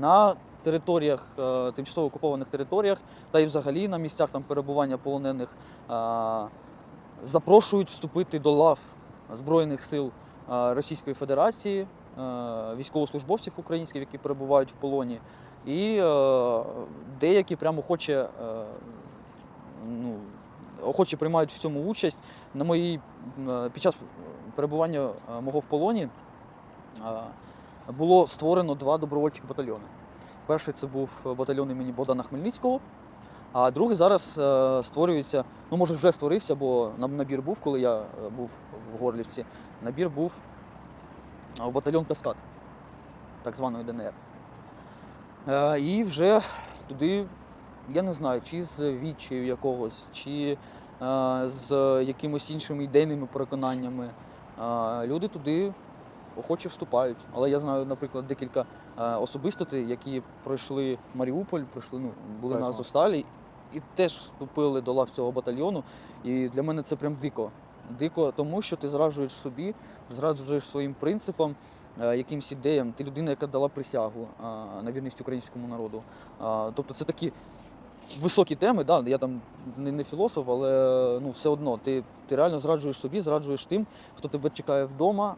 на територіях, е, тимчасово окупованих територіях, та й взагалі на місцях там перебування полонених е, запрошують вступити до лав Збройних сил е, Російської Федерації, військовослужбовців українських, які перебувають в полоні. І деякі прямо охоче, е, ну, охоче приймають в цьому участь. На моїй, під час перебування мого в полоні було створено два добровольчих батальйони. Перший це був батальйон імені Богдана Хмельницького, а другий зараз е, створюється, ну може вже створився, бо набір був, коли я е, був в Горлівці. Набір був е, в батальйон Каскад, так званої ДНР. Е, і вже туди, я не знаю, чи з відчаю якогось, чи е, з якимось іншими ідейними переконаннями. е, Люди туди охоче вступають. Але я знаю, наприклад, декілька е, особистостей, які пройшли Маріуполь, пройшли, ну, були Так, на. Азовсталі і теж вступили до лав цього батальйону. І для мене це прям дико. Дико, тому що ти зраджуєш собі, зраджуєш своїм принципам, е, якимсь ідеям. Ти людина, яка дала присягу е, на вірність українському народу. Тобто це такі високі теми, да, я там не, не філософ, але ну, все одно ти, ти реально зраджуєш собі, зраджуєш тим, хто тебе чекає вдома.